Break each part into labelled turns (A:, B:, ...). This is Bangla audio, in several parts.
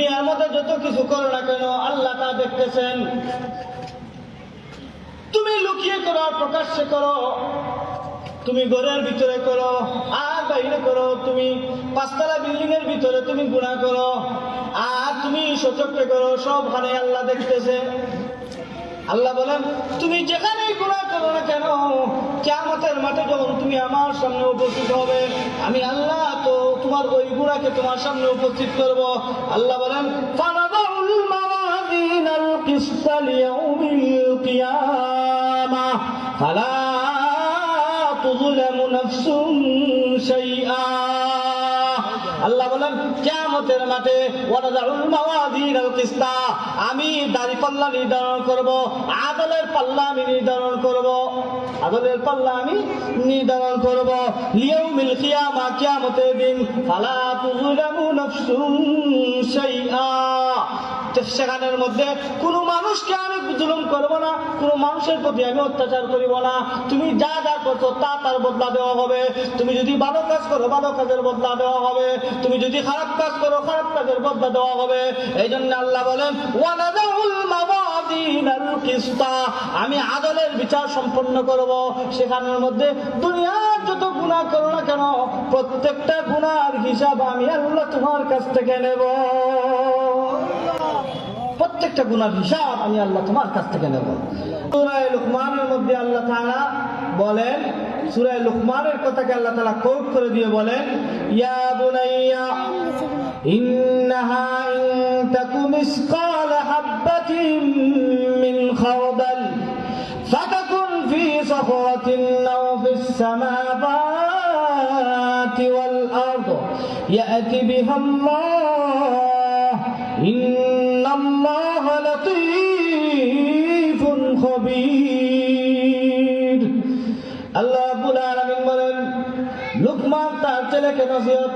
A: দুনিয়ার মধ্যে যত কিছু করো না কেন, আল্লাহ তা দেখতেছেন। তুমি লুকিয়ে করো প্রকাশ্যে করো। তুমি ঘরের ভিতরে করো, আর বাইরে করো। তুমি পাঁচতলা বিল্ডিং এর ভিতরে তুমি গুণা করো। আর তুমি সচক্ষে করো, সব সবখানে আল্লাহ দেখতেছে। আল্লাহ বলেন, তুমি যেখানেই গুণা করো না কেন কেমতের মাঠে যখন তুমি আমার সামনে উপস্থিত হবে, আমি আল্লাহ তো তোমার ওই গুণাকে তোমার সামনে উপস্থিত করব। আল্লাহ বলেন ফালা তুযলামু নাফসুন শাইআ আল্লাহ বলেন কেমতের মাঠে আমি দাড়ি পাল্লা নির্ধারণ করব, আদলের পাল্লা আমি নির্ধারণ করব, আদলের পাল্লা আমি নির্ধারণ করব। লিয়াউমিল কিয়ামা, কিয়ামতের দিন, ফালা তুযলামু নফসুন তো সেখানের মধ্যে কোনো মানুষকে আমি জুলুম করব না, কোনো মানুষের প্রতি আমি অত্যাচার করিব না। তুমি যা যা করছ তা তার বদলা দেওয়া হবে। তুমি যদি ভালো কাজ করো, ভালো কাজের বদলা দেওয়া হবে। তুমি যদি খারাপ কাজ করো, খারাপ কাজের বদলা দেওয়া হবে। এই জন্য আল্লাহ বলেন আমি আদলের বিচার সম্পন্ন করব। সেখানের মধ্যে দুনিয়ার যত গুণা করো না কেন, প্রত্যেকটা গুনার হিসাব আমি আল্লাহ তোমার কাছ থেকে নেব। প্রত্যেকটা গুণার হিসাব আমি আল্লাহ তোমার কাছ থেকে নেব। সুরায় লুকমানের মধ্যে আল্লাহ তালা বলেন, সুরায় লুকমানের কথাকে আল্লাহ তালা কোট করে দিয়ে বলেন, ইয়া বুনাইয়া, ইন্নাহা তাকু মিসকাল হাব্বাতিম মিন খাওদাল ফাতাকুন ফি সাফরাতিন আও ফিস সামাওয়াতি ওয়াল আরদ, ইয়াতি বিহা আল্লাহ আল্লাহ বলেন তার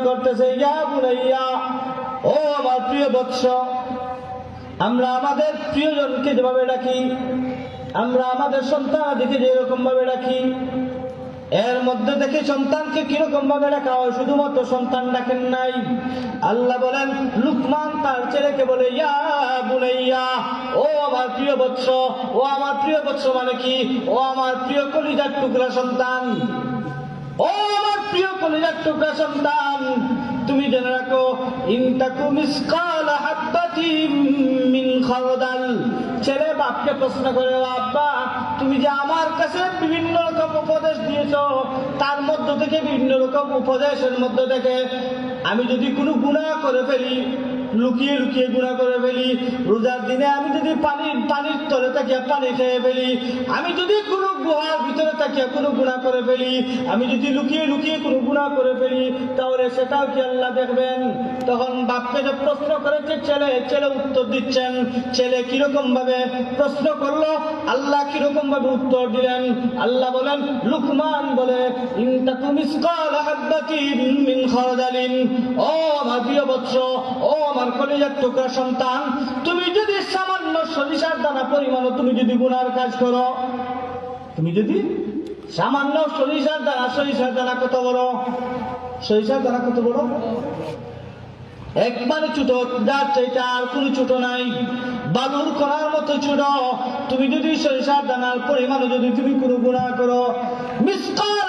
A: করতেছে, ইয়া আমার প্রিয় আমরা আমাদের প্রিয়জনকে যেভাবে ডাকি, আমরা আমাদের যেরকম ভাবে ডাকি এর মধ্যে দেখে সন্তানকে কীরকম ভাবে রাখা হয়? শুধুমাত্র সন্তান ডাকেন নাই। আল্লাহ বলেন, লুকমান তার ছেলেকে বলে, ইয়া বুনাইয়া, ও আমার প্রিয় বৎস, ও আমার প্রিয় বৎস মানে কি? ও আমার প্রিয় কলিজার টুকরা সন্তান। ও আমার প্রিয় কলিজার টুকরা সন্তান, তুমি জেনে রাখো, ইনতাকু মিসকাল হাব্বাতিম মিন খারদাল ছেলে বাপকে প্রশ্ন করে "ও আব্বা, তুমি যে আমার কাছে বিভিন্ন উপদেশ দিয়েছ, তার মধ্য থেকে বিভিন্ন রকম উপদেশের মধ্য থেকে আমি যদি কোনো গুণা করে ফেলি লুকিয়ে লুকিয়ে গুণা করে ফেলি। রোজার দিনে আমি যদি পানির পানির তলে তাকিয়ে পানি খেয়ে ফেলি, আমি যদি কোনো গুহার ভিতরে তাকিয়ে কোনো গুণা করে ফেলি, আমি যদি লুকিয়ে লুকিয়ে কোনো গুণা করে ফেলি, তাহলে সেটাও কি আল্লাহ দেখবেন? তখন বাপকে যে প্রশ্ন করেছে ছেলে ছেলে উত্তর দিচ্ছেন। ছেলে কীরকম ভাবে প্রশ্ন করল? আল্লাহ কীরকম ভাবে উত্তর দিলেন? আল্লাহ বলেন, লুকমান বলে ও আমার প্রিয় বৎস, ও কলিজার টুকরা সন্তান, তুমি যদি সামান্য সরিষার দানা পরিমাণ তুমি যদি গুনার কাজ করো, তুমি যদি সামান্য সরিষার দানা সরিষার দানা কত বড়? সরিষার দানা কত বড়? একবারে ছোট, যার চাইতে আর কোনো ছোট নাই। বালুর করার মতো ছোট। তুমি যদি সরিষার দানার পরিমাণে যদি তুমি কোনো গুণা করো মিসকাল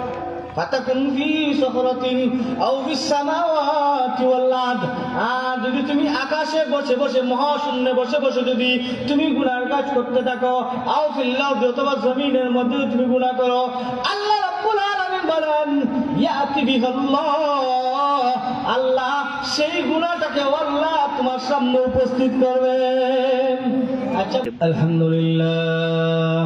A: ফাতাকুন ফি সখরাতিন আও ফিস সামাওয়াতি ওয়াল আরদ। আর যদি তুমি আকাশে বসে বসে, মহাশূন্যে বসে বসে যদি তুমি গুনার কাজ করতে থাকো, আও ফিল আরদি অথবা জমিনের মধ্যে তুমি গুনাহ করো, আল্লাহ রাব্বুল আলামিন বলেন, ইয়াতি বিহাল্লাহ। আল্লাহ সেই গুনাহটাকে আল্লাহ তোমার সামনে উপস্থিত করবেন। আচ্ছা আলহামদুলিল্লাহ।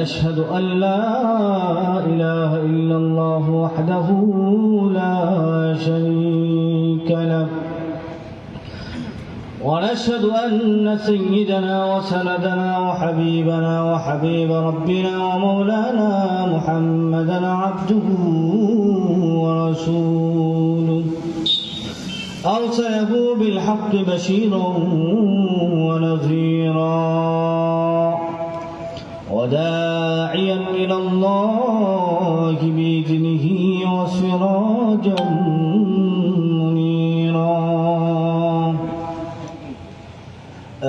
A: ونشهد أن لا إله إلا الله وحده لا شريك له. ونشهد أن سيدنا وسندنا وحبيبنا وحبيب ربنا ومولانا محمدا عبده ورسوله. أرسله بالحق بشيرا ونذيرا. وداعيا الله بإذنه وسراجا منيرا.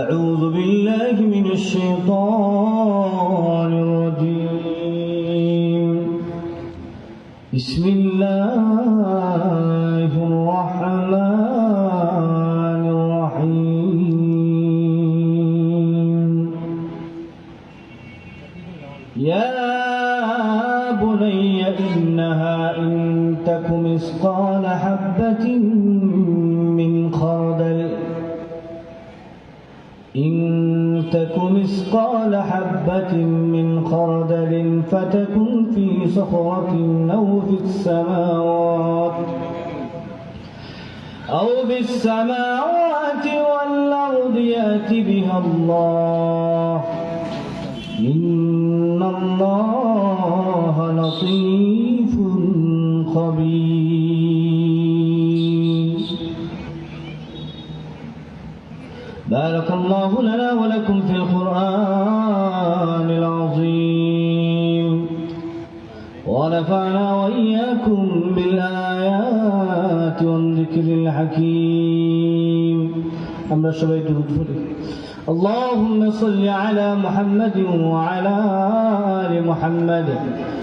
A: أعوذ بالله من الشيطان الرجيم. بسم الله إنها إن تك مثقال حبة من خردل. إن تك مثقال حبة من خردل فتكن في صخرة أو في السماوات. أو في السماوات والأرض يأت بها الله. إن الله لطيف خبير. بارك الله لنا ولكم في القرآن العظيم. ونفعنا وإياكم بالآيات والذكر الحكيم. أما شبيت الفرق اللهم صل على محمد وعلى آل محمد.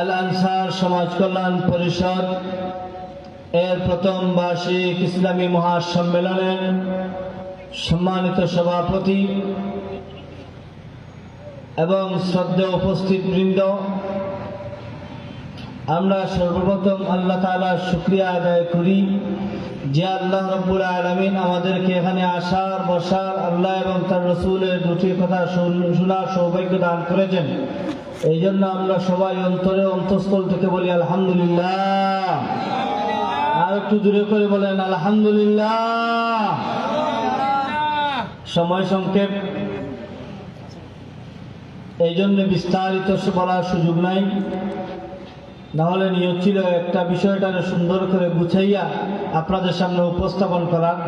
A: আল আনসার সমাজ কল্যাণ পরিষদ এর প্রথম বার্ষিক ইসলামী মহাসম্মেলনের সম্মানিত সভাপতি এবং শ্রদ্ধা উপস্থিত বৃন্দ, আমরা সর্বপ্রথম আল্লাহ তালা শুক্রিয়া আদায় করি। যে আল্লাহ রব্বুল আলমিন আমাদেরকে এখানে আসার, বসার, আল্লাহ এবং তার রসুলের দুটি কথা শুন- শোনার সৌভাগ্য দান করেছেন। এই জন্য আমরা সবাই অন্তরে অন্তঃস্থল থেকে বলি, আলহামদুলিল্লাহ। আর একটু দূরে করে বলেন, আলহামদুলিল্লাহ। সময় সংক্ষেপ। এই জন্য বিস্তারিত বলার সুযোগ নাই। নাহলে নিয়ত ছিল একটা বিষয়টাকে সুন্দর করে গুছাইয়া আপনাদের সামনে উপস্থাপন করার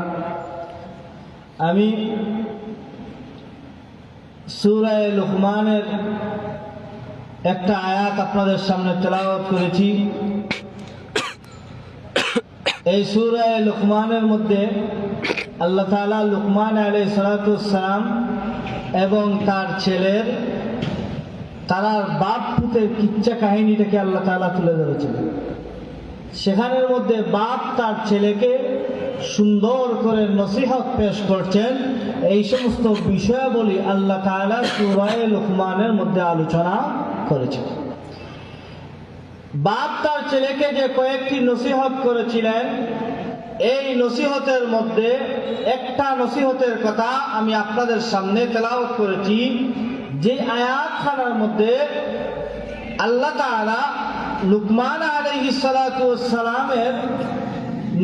A: আমি সুরায় লুকমানের একটা আয়াত আপনাদের সামনে তেলাওয়াত করেছি। এই সুরায় লুকমানের মধ্যে আল্লাহ তাআলা লুকমান আলাই সালাতাম এবং তার ছেলের তারার বাপ পুতের কিচ্ছা কাহিনীটাকে আল্লাহ তাআলা তুলে ধরেছেন। সেখানের মধ্যে বাপ তার ছেলেকে সুন্দর করে নসিহত পেশ করছেন। এই সমস্ত বিষয়াবলী আল্লাহ তাআলা সুরায় লুকমানের মধ্যে আলোচনা করেছেন। বাপ তার ছেলেকে যে কয়েকটি নসিহত করেছিলেন, এই নসিহতের মধ্যে একটা নসিহতের কথা আমি আপনাদের সামনে তেলাওয়াত করেছি। যে আয়াত খানার মধ্যে আল্লাহ তাআলা লুকমান আলাইহিস সালাতু ওয়াস সালামের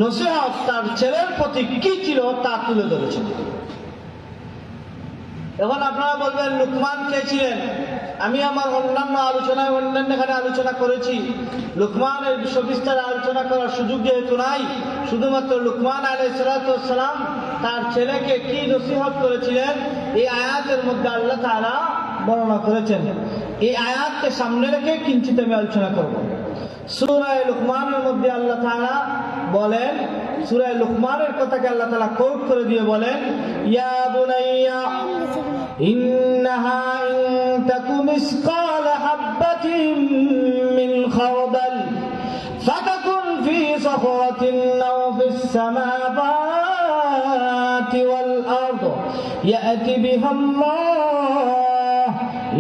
A: নসিহত তার ছেলের প্রতি কি ছিল তা তুলে ধরেছেন। এখন আপনারা বলবেন, লুকমান কে ছিলেন? আমি আমার অন্যান্য আলোচনায় অন্যান্য এখানে আলোচনা করেছি। লুকমানের সবিস্তারে আলোচনা করার সুযোগ যেহেতু নাই, শুধুমাত্র লুকমান আলাইসালাম তার ছেলেকে কি নসিহত করেছিলেন, এই আয়াতের মধ্যে আল্লাহ তারা বর্ণনা করেছেন। এই আয়াতকে সামনে রেখে কিঞ্চিত আমি আলোচনা করব। সুরায় লুকমানের মধ্যে আল্লাহ তালা বলেন, সুরায় লুকমানের কথাকে আল্লাহ তালা কোর্ট করে দিয়ে বলেন, ইয়া বুনাইয়া, ইন্নাহা ইন তাকু মিসকাল ফি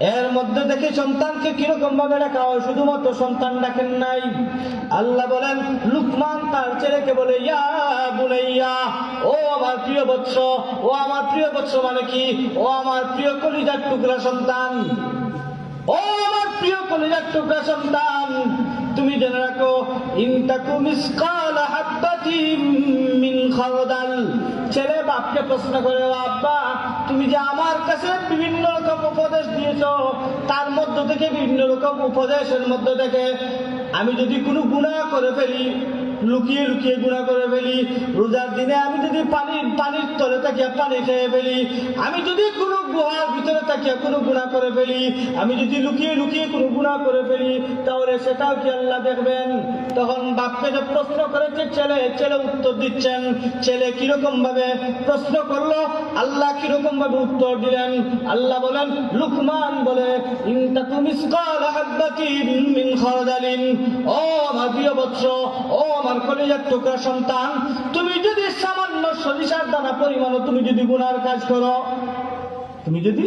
A: এর মধ্যে দেখে সন্তানকে কীরকম ভাবে রাখা হয়? শুধুমাত্র সন্তান ডাকেন নাই। আল্লাহ বলেন, লুকমান তার ছেলেকে বলে, ইয়া বুনাইয়া, ও আমার প্রিয় বৎস, ও আমার প্রিয় বৎস মানে কি? ও আমার প্রিয় কলিজার টুকরা সন্তান। ও আমার প্রিয় কলিজার টুকরা সন্তান, তুমি জেনে রাখো ইনতাকু মিসকাল হাব্বাতিম মিন খারদাল ছেলে বাপকে প্রশ্ন করে বাপ্পা তুমি যে আমার কাছে বিভিন্ন রকম উপদেশ দিয়েছ, তার মধ্য থেকে বিভিন্ন রকম উপদেশের মধ্য থেকে আমি যদি কোনো গুণা করে ফেলি, লুকিয়ে লুকিয়ে গুণা করে ফেলি, রোজার দিনে আমি যদি পানির পানির তলে তাকিয়া পানি খেয়ে ফেলি আমি যদি কোনো গুহার ভিতরে তাকিয়া কোনো গুণা করে ফেলি, আমি যদি লুকিয়ে লুকিয়ে কোনো গুণা করে ফেলি, তাহলে সেটাও কি আল্লাহ দেখবেন? তখন বাপকে যে প্রশ্ন করেছে ছেলে ছেলে উত্তর দিচ্ছেন। ছেলে কীরকম ভাবে প্রশ্ন করল? আল্লাহ কীরকম ভাবে উত্তর দিলেন? আল্লাহ বলেন, লুকমান বলে ও প্রিয় বৎস, ও আমার কলিজার টুকরা সন্তান, তুমি যদি সরিষার দানা পরিমাণ তুমি যদি গুনার কাজ করো, তুমি যদি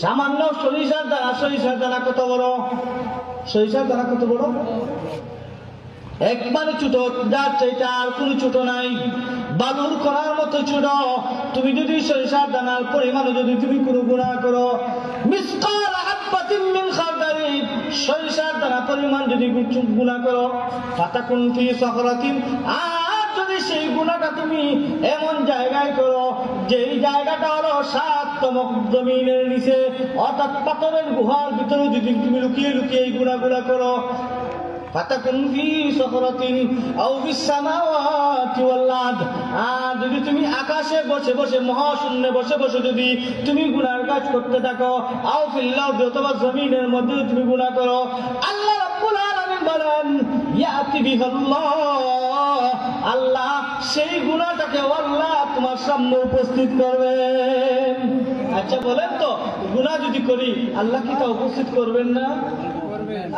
A: সামান্য সরিষার দানা সরিষার দানা কত বড়? সরিষার দানা কত বড়? একবারে ছোট, যার চাইটা আর কোনো ছোট নাই। বালুর করার মতো ছোট। তুমি যদি সরিষার দানার পরিমাণে যদি তুমি কোনো গুণা করো সরিষার দানা পরিমাণ যদি গুণা করো, ফাতাকুন ফি সখরাতিন। আর সেই গুণাটা তুমি এমন জায়গায় করো, যেই জায়গাটা হলো সাততম জমিনের নিচে, অর্থাৎ পাথরের গুহার ভিতরে যদি তুমি লুকিয়ে লুকিয়ে এই গুণাগুলা করো আকাশে বসে বসে, মহাশূন্যে বসে বসে যদি তুমি কাজ করতে থাকো জমিনের মধ্যে তুমি গুনাহ করো, আল্লাহ বলেন ইয়াতি বিহাল্লাহ আল্লাহ সেই গুনাহটাকে আল্লাহ তোমার সামনে উপস্থিত করবেন। আচ্ছা বলেন তো, গুনাহ যদি করি, আল্লাহ কি তা উপস্থিত করবেন না?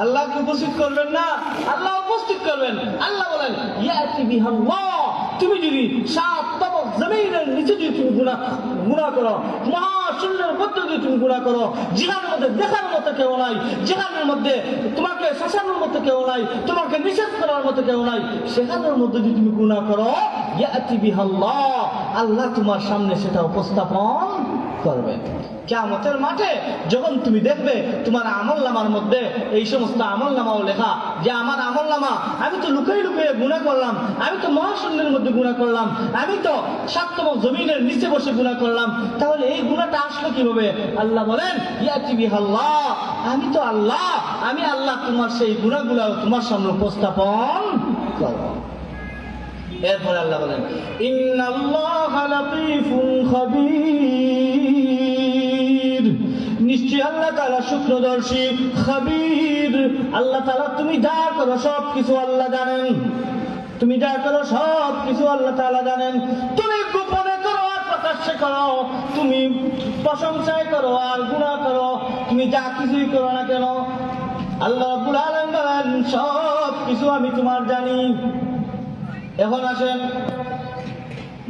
A: আল্লাহ কি উপস্থিত করবেন না? আল্লাহ উপস্থিত করবেন। আল্লাহ বলেন ইয়াতি বিহাল্লাহ তুমি যদি সাত তবক জমিনের নিচে যদি তুমি গুণা গুণা করো মহাশূন্যের মধ্যে যদি তুমি গুণা করো। জিহানের মধ্যে, দেখার মতো কেউ নাই। জিহানের মধ্যে তোমাকে শাসানোর মতো কেউ নাই। তোমাকে নিষেধ করার মতো কেউ নাই। সেখানের মধ্যে যদি তুমি গুণা করো আল্লাহ তোমার সামনে সেটা উপস্থাপন করবে। কেমতের মাঠে যখন তুমি দেখবে তোমার আমল নামার মধ্যে এই সমস্ত আমল নামাও লেখা যে আমার আমল নামা আমি তো লুকিয়ে লুকিয়ে গুণা করলাম, আমি তো মহাশূন্যের মধ্যে গুণা করলাম, আমি তো সাততম জমিনের নিচে বসে গুণা করলাম, তাহলে এই গুণাটা আসলো কীভাবে? আল্লাহ বলেন ইয়াতি বিহাল্লাহ আমি তো আল্লাহ, আমি আল্লাহ তোমার সেই গুণাগুলো তোমার সামনে উপস্থাপন করব। এরপরে আল্লাহ বলেন নিশ্চয় আল্লাহ তাআলা শুক্রদর্শী, খাবীর। আল্লাহ তাআলা, তুমি যা করো সব কিছু আল্লাহ জানেন, তুমি যা করো সব কিছু আল্লাহ তাআলা জানেন। তুমি গোপনে করো আর প্রকাশ্যে করো, তুমি প্রশংসায় করো আর গুণা করো, তুমি যা কিছুই করো না কেন? আল্লাহ আলামিন বলেন সব কিছু আমি তোমার জানি। এখন আসেন।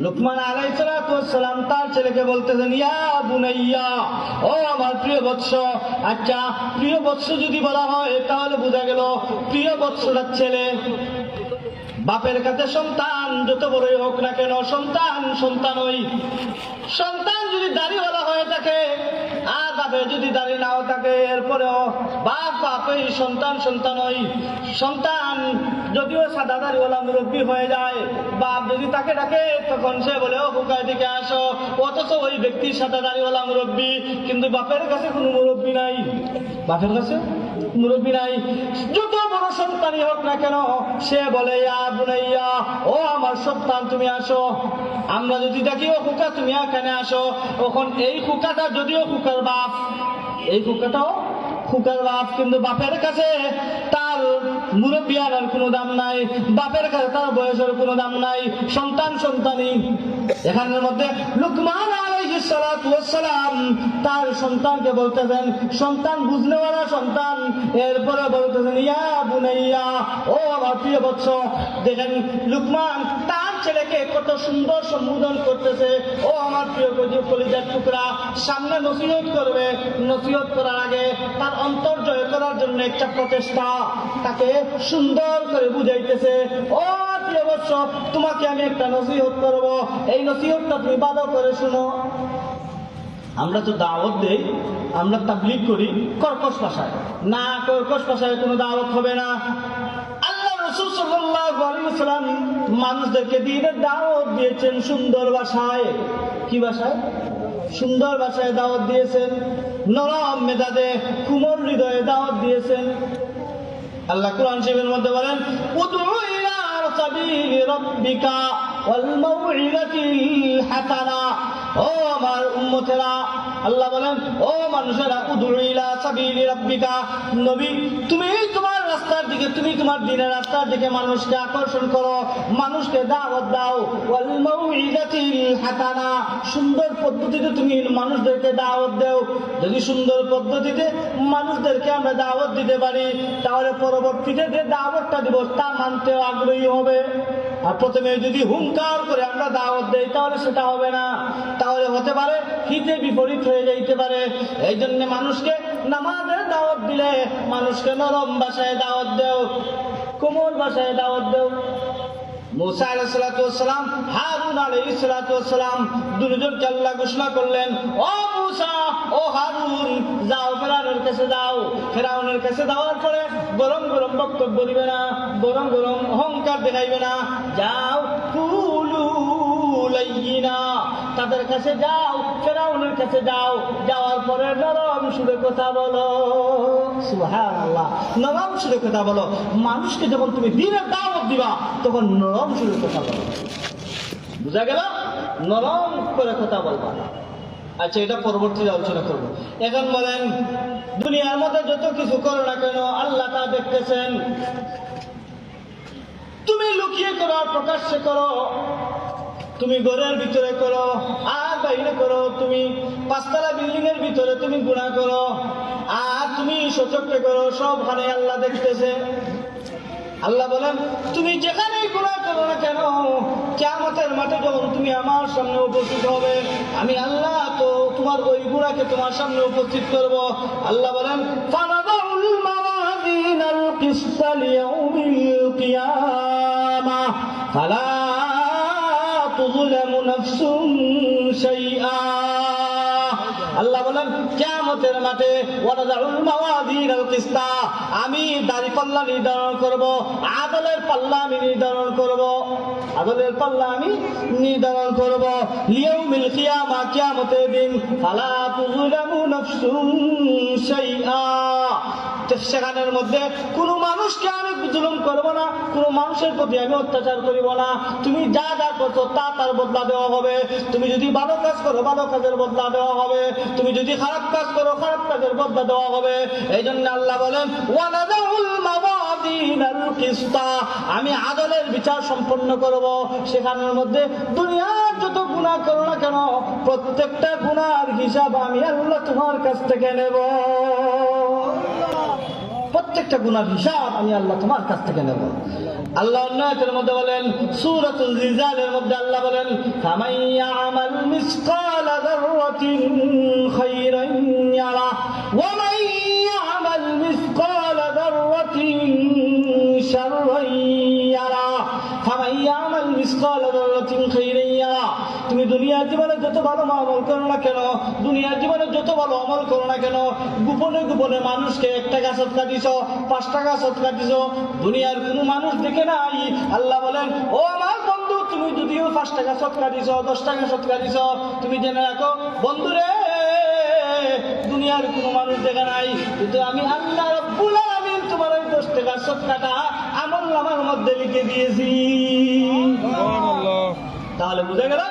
A: লুকমান আলাইসালাম তার ছেলেকে বলতেছেন, ইয়া বুনাইয়া, ও আমার প্রিয় বৎস আচ্ছা প্রিয় বৎস যদি বলা হয়, তাহলে বোঝা গেল প্রিয় বৎসটার ছেলে। বাপের কাছে সন্তান, যত বড়ই হোক না কেন, সন্তান সন্তানই। সন্তান যদি দাড়িওয়ালা হয়ে থাকে আর বাপে যদি দাঁড়িয়ে নাও থাকে এরপরেও বাপ বাপই সন্তান সন্তান ওই সন্তান যদিও সাদা দাড়িওয়ালা মুরব্বী হয়ে যায়, বাপ যদি তাকে ডাকে, তখন সে বলে, ও হুকার দিকে আসো। অথচ ওই ব্যক্তির সাদা দাড়িওয়ালা মুরব্বী, কিন্তু বাপের কাছে কোনো মুরব্বী নাই। বাপের কাছে? মুরব্বী নাই, যত বড় সন্তানই হোক না কেন, সে বলে, ইয়া বুনাইয়া, ও আমার সন্তান, তুমি আসো। আমরা যদি দেখি, ও হুকা তুমি এখানে আসো। তখন এই হুকাটা যদিও হুকার বাপ, এই হুকাটাও হুকার বাপ, কিন্তু বাপের কাছে তার মুরব্বিয়ার কোনো দাম নাই। বাপের কাছে তার বয়সের কোনো দাম নাই। সন্তান, সন্তানই। এখানের মধ্যে লুকমান সালাম তার সন্তানকে বলতেছেন, সন্তান বুঝনেওয়ালা সন্তান। এরপরে বলতেছেন, ইয়া বুনাইয়া, ও আমার প্রিয় বৎস, দেখেন লুকমান, তার ছেলেকে কত সুন্দর সম্বোধন করতেছে। ও আমার প্রিয় কলি- কলিজার টুকরা, সামনে নসিহত করবে। নসিহত করার আগে তার অন্তর জয় করার জন্য একটা প্রচেষ্টা, তাকে সুন্দর করে বুঝাইতেছে। ও প্রিয় বৎস, তোমাকে আমি একটা নসিহত করব। এই নসিহতটা তুমি বাধা করে শুনো। আমরা তো দাওয়াত দেই, আমরা তাবলিগ করি কর্কশ ভাষায়। না কর্কশ ভাষায় কোনো দাওয়াত হবে না। আল্লাহ মানুষদেরকে দিনের দাওয়াত দিয়েছেন সুন্দর ভাষায়। কি ভাষায়? সুন্দর ভাষায় দাওয়াত দিয়েছেন, নরম মেজাজে কুমল হৃদয়ে দাওয়াত দিয়েছেন। আল্লাহ কোরআন শিবের মধ্যে বলেন সাবিলি রাব্বিকা ওয়াল মাউইযাতিল হাসানা। ও আমার উম্মতেরা, আল্লাহ বলেন, ও মানুষেরা উদউ ইলা সাবিলি রাব্বিকা। নবী, তুমি তোমার রাস্তার দিকে, তুমি তোমার দিনের রাস্তার দিকে মানুষকে আকর্ষণ করো, মানুষকে দাওয়াত দাও। ওয়াল মাউইযাতিল হাসানা, সুন্দর পদ্ধতিতে তুমি মানুষদেরকে দাওয়াত দাও। যদি সুন্দর পদ্ধতিতে মানুষদেরকে আমরা দাওয়াত দিতে পারি, তাহলে পরবর্তীতে যে দাওয়াতটা দিব, তা মানতে আগ্রহী হবে। আর প্রথমে যদি হুঙ্কার করে আমরা দাওয়াত দেই, তাহলে সেটা হবে না। তাহলে হতে পারে হিতে বিপরীত হয়ে যাইতে পারে। এই জন্য মানুষকে নামাজের দাওয়াত দিলে মানুষকে নরম ভাষায় দাওয়াত দেও, কোমল ভাষায় দাওয়াত দেও। মুসা হারুন আলাইসালাম দুজনকে আল্লাহ ঘোষণা করলেন, ও ও যাও কাছে যাও। কাছে যাওয়ার পরে গরম গরম বক্তব্য না, গরম গরম অহংকার দেখাইবে না। যাও তাদের কাছে যাও কাছে যাও। যাওয়ার পরে নরম কথা বলো। নরম সুরে কথা বলো। মানুষকে যখন তুমি দিনের দাওয়াত দিবা, তখন নরম সুরে কথা বলো। বুঝা গেল? নরম করে কথা বলবা। আচ্ছা এটা পরবর্তীতে আলোচনা করব। এখন বলেন, দুনিয়ার মধ্যে যত কিছু করো না কেন, আল্লাহ তা দেখতেছেন। তুমি লুকিয়ে করো, প্রকাশ্যে করো। তুমি ঘরের ভিতরে করো, আর বাইরে করো। তুমি পাঁচতলা বিল্ডিং এর ভিতরে তুমি গুণা করো। আর তুমি সচককে করো, সবখানে আল্লাহ দেখতেছে। আল্লাহ বলেন, তুমি যেখানেই গুণা করো না কেন কেমতের মাঠে যখন তুমি আমার সামনে উপস্থিত হবে, আমি আল্লাহ তোমার ওই গুণাকে তোমার সামনে উপস্থিত করব। আল্লাহ বলেন ফালা তুযলামু নাফসুন শাইআ। আল্লাহ বলেন কেমতের মাঠে আমি দাড়ি পাল্লা নির্ধারণ করব, আদলের পাল্লা আমি নির্ধারণ করব, আদলের পাল্লা আমি নির্ধারণ করব। লিয়াউ মিলকিয়া মা কিয়ামতের দিন, ফালা তুযলামু নাফসুন শাইআ। সেখানের মধ্যে কোনো মানুষকে আমি জুলুম করব না, কোনো মানুষের প্রতি আমি অত্যাচার করিব না। তুমি যা যা করছ তা তার বদলা দেওয়া হবে। তুমি যদি ভালো কাজ করো, ভালো কাজের বদলা দেওয়া হবে। তুমি যদি খারাপ কাজ করো, খারাপ কাজের বদলা দেওয়া হবে। এই জন্য আল্লাহ বলেন আমি আদলের বিচার সম্পন্ন করব। সেখানের মধ্যে দুনিয়ার যত গুনাহ করো না কেন, প্রত্যেকটা গুনার হিসাব আমি আল্লাহ তোমার কাছ থেকে নেব। প্রত্যেকটা গুণা হিসাব আমি আল্লাহ তোমার কাছ থেকে নেব। আল্লাহ মধ্যে বলেন মধ্যে আল্লাহ বলেন ভালো আমল করো না কেন দুনিয়ার জীবনে যত ভালো আমল করো না কেন গোপনে গোপনে মানুষকে এক টাকা সৎকা দিছ পাঁচ টাকা সৎকা দিছ দুনিয়ার কোনো মানুষ দেখে নাই। আল্লাহ বলেন ও আমার বন্ধু তুমি যদিও পাঁচ টাকা সৎকার দিছ দশ টাকা সৎকার দিছ তুমি জেনে রাখো বন্ধুরে দুনিয়ার কোনো মানুষ দেখা নাই। কিন্তু আমি আল্লাহ রব্বুল আলামিন তোমার ওই দশ টাকার সৎকাটা আমল নামার মধ্যে লিখে দিয়েছি। তাহলে বুঝে গেল?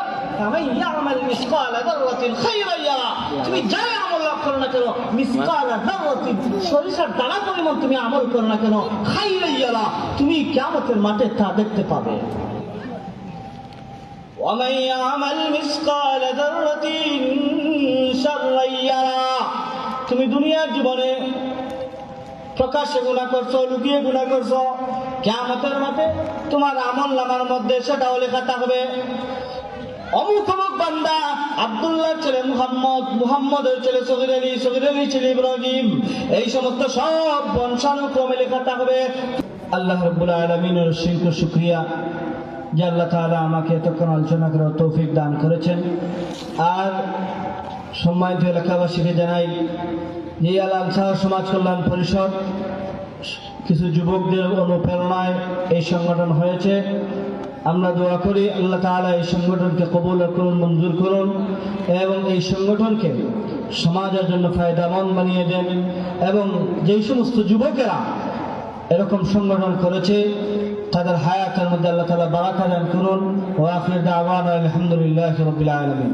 A: আমি ইয়ামাল মিসকালা দাররাতিন খাইরান ইয়ারা তুমি যাই আমল লাভ করো না কেন মিসকালা দাররাতিন সরিষার দানা পরিমাণ তুমি আমল করো না কেন খাইরান ইয়ারা তুমি কিয়ামতের মাঠে তা দেখতে পাবে ومن يعمل مثقال ذرة شرا يرى তুমি দুনিয়ার জীবনে প্রকাশ্যে গুণা করছো লুকিয়ে গুণা করছো কেমতের মাঠে তোমার আমল নামার মধ্যে সেটাও লেখা থাকবে অমুক বান্দা আব্দুল্লাহ ছেলে মুহাম্মদ, মুহাম্মদের ছেলে সহির আলী সহির আলী ছেলে ইব্রাহিম। এই সমস্ত সব বংশানুক্রমে লেখা থাকবে। আল্লাহ রব্বুল আলমিনের শিল্প শুক্রিয়া। যে আল্লাহ তাআলা আমাকে এতক্ষণ আলোচনা করার তৌফিক দান করেছেন। আর সম্মানিত এলাকাবাসীকে জানাই, যে আল আনসার সমাজ কল্যাণ পরিষদ, কিছু যুবকদের অনুপ্রেরণায় এই সংগঠন হয়েছে। আমরা দোয়া করি, আল্লাহ তালা এই সংগঠনকে কবুল করুন মঞ্জুর করুন এবং এই সংগঠনকে সমাজের জন্য ফায়দামন বানিয়ে দেন এবং যেই সমস্ত যুবকেরা এরকম সংগঠন করেছে, তাদের হায়াতের মধ্যে আল্লাহ তালা বারাকা দান করুন। ও আখির দাওয়ানা আলহামদুলিল্লাহ রাব্বিল আলামিন।